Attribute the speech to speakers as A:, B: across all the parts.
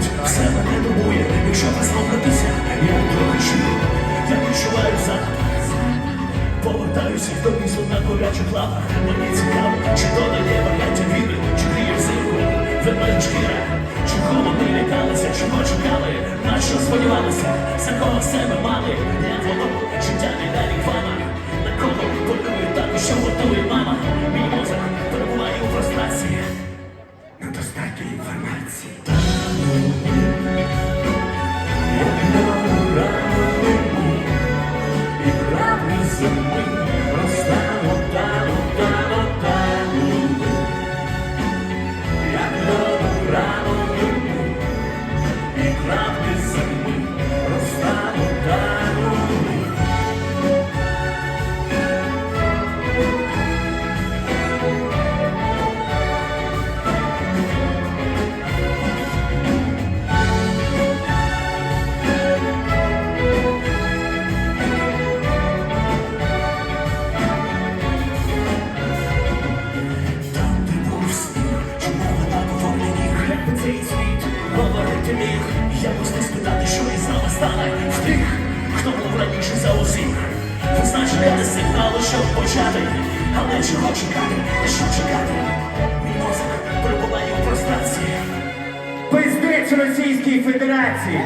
A: болить, все мене турбує, якщо розслабитися, я трохи шию, я відчуваю захід. Повертаюся до місу на горячих лавах. Мені цікаво, чи то на небо, я ті віри, чи гріє взимку, верне шкіра, чи кому ми лякалися, чого чекали, на що сподівалися, за кого все ми мали, я воно життя не далі вана, на кого полює так, що готує мама. Щоб почати, але чого чекати, що чекати? Мій мозок перебуває у прострації.
B: Пиздець Російській Федерації!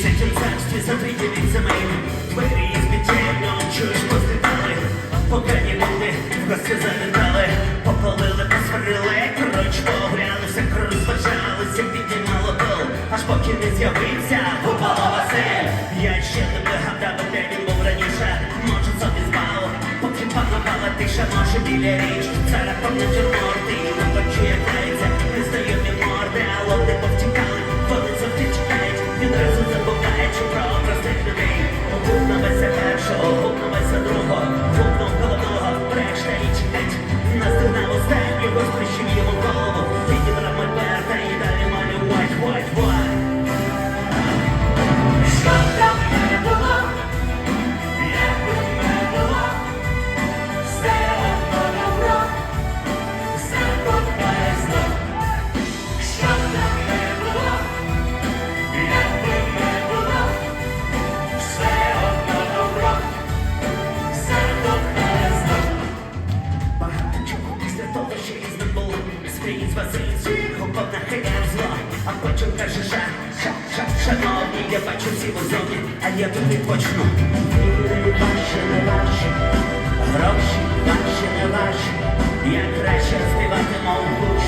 B: У тридцятім царстві за тридцятицями Двері із підтємно чуєш пострітали Погані люди в гості завітали Попалили, посварили, коротше погрялися Розважалися, піднімало пил. Аж поки не з'явився Гупало Василь. Я ще не вигадав, де він був раніше. Може собі збав Поки панувала тиша, може біля річ. Зараз там натюрморти А потім каже, ша, ша, ша, шановні Я бачу всі возовні, а я тут почну. Віри ваші, не ваші Гроші ваші, не ваші Я краще співати мов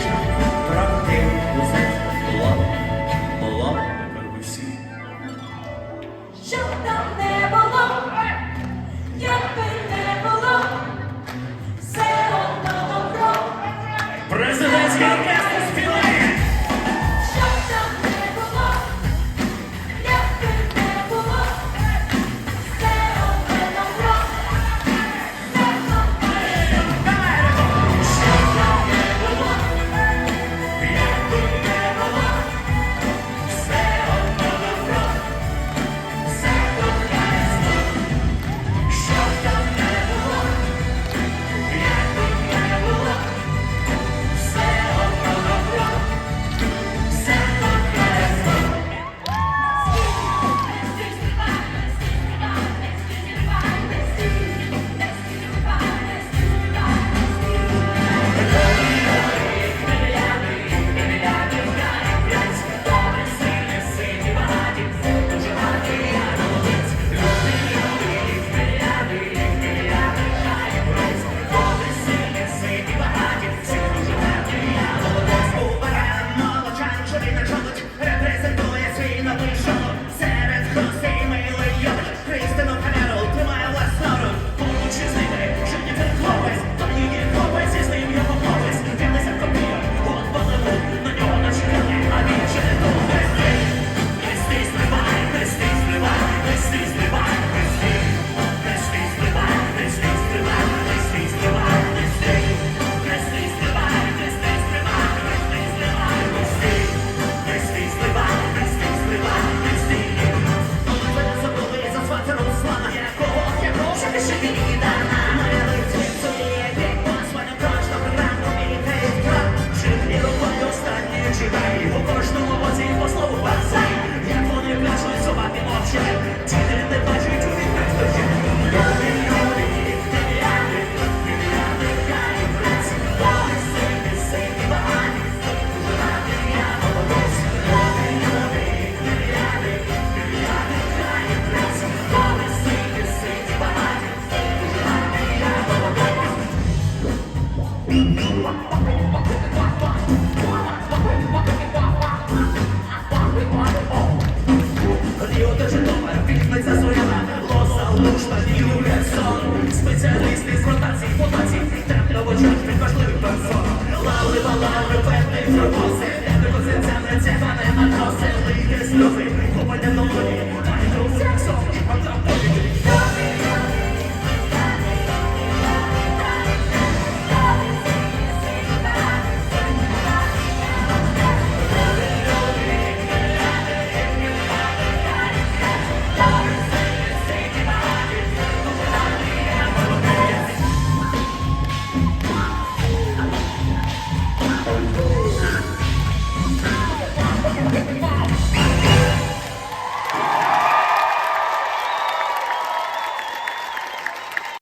A: Спеціалісти з ротації, потацій, трап новочок, важливих персон Лаври, балаври,